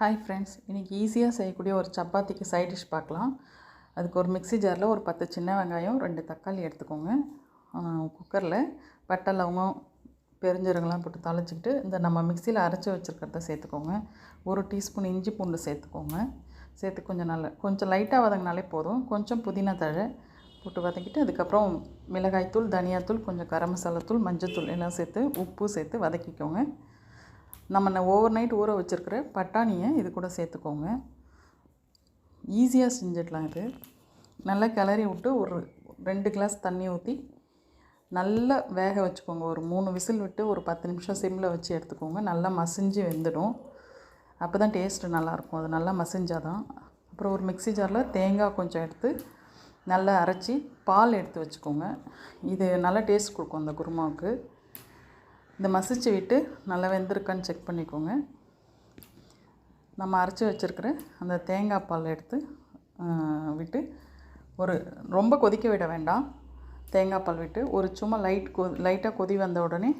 Hi friends இன்றைக்கி ஈஸியாக செய்யக்கூடிய ஒரு சப்பாத்திக்கு சைட் டிஷ் பார்க்கலாம். அதுக்கு ஒரு மிக்ஸி ஜாரில் ஒரு பத்து சின்ன வெங்காயம் ரெண்டு தக்காளி எடுத்துக்கோங்க. குக்கரில் பட்டை லவங்கம் பெருஞ்சீரகம்லாம் போட்டு தாளிச்சிக்கிட்டு இந்த நம்ம மிக்சியில் அரைச்சி வச்சுருக்கிறத சேர்த்துக்கோங்க. ஒரு டீஸ்பூன் இஞ்சி பூண்டு சேர்த்துக்கோங்க. சேர்த்து கொஞ்சம் நல்ல கொஞ்சம் லைட்டாக வதங்கினாலே போதும். கொஞ்சம் புதினா தழை போட்டு வதக்கிட்டு அதுக்கப்புறம் மிளகாய்த்தூள் தனியாத்தூள் கொஞ்சம் கரம் மசாலாத்தூள் மஞ்சத்தூள் எல்லாம் சேர்த்து உப்பு சேர்த்து வதக்கிக்கோங்க. நம்ம ஓவர் நைட் ஊற வச்சுருக்கிற பட்டாணியை இது கூட சேர்த்துக்கோங்க. ஈஸியாக செஞ்சிடலாம் இது. நல்லா கிளறி விட்டு ஒரு ரெண்டு கிளாஸ் தண்ணி ஊற்றி நல்லா வேக வச்சுக்கோங்க. ஒரு மூணு விசில் விட்டு ஒரு பத்து நிமிஷம் சிம்மில் வச்சு எடுத்துக்கோங்க. நல்லா மசிஞ்சு வெந்துடும். அப்போ தான் டேஸ்ட்டு நல்லாயிருக்கும். அது நல்லா மசிஞ்சால் தான் அப்புறம் ஒரு மிக்ஸி ஜாரில் தேங்காய் கொஞ்சம் எடுத்து நல்லா அரைச்சி பால் எடுத்து வச்சுக்கோங்க. இது நல்லா டேஸ்ட் கொடுக்கும் அந்த குருமாவுக்கு. இந்த மசிச்சு விட்டு நல்லா வெந்திருக்கான்னு செக் பண்ணிக்கோங்க. நம்ம அரைச்சி வச்சுருக்கிற அந்த தேங்காய் பால் எடுத்து விட்டு ஒரு ரொம்ப கொதிக்க விட வேண்டாம். தேங்காய் பால் விட்டு ஒரு சும்மா லைட் கொ லைட்டாக கொதி வந்த உடனே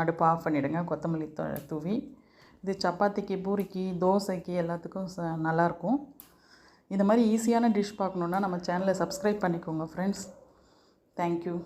அடுப்பை ஆஃப் பண்ணிவிடுங்க கொத்தமல்லி தூவி. இது சப்பாத்திக்கு பூரிக்கு தோசைக்கு எல்லாத்துக்கும் ச நல்லாயிருக்கும் இந்த மாதிரி ஈஸியான டிஷ் பார்க்கணுன்னா நம்ம சேனலை சப்ஸ்கிரைப் பண்ணிக்கோங்க ஃப்ரெண்ட்ஸ் தேங்க்யூ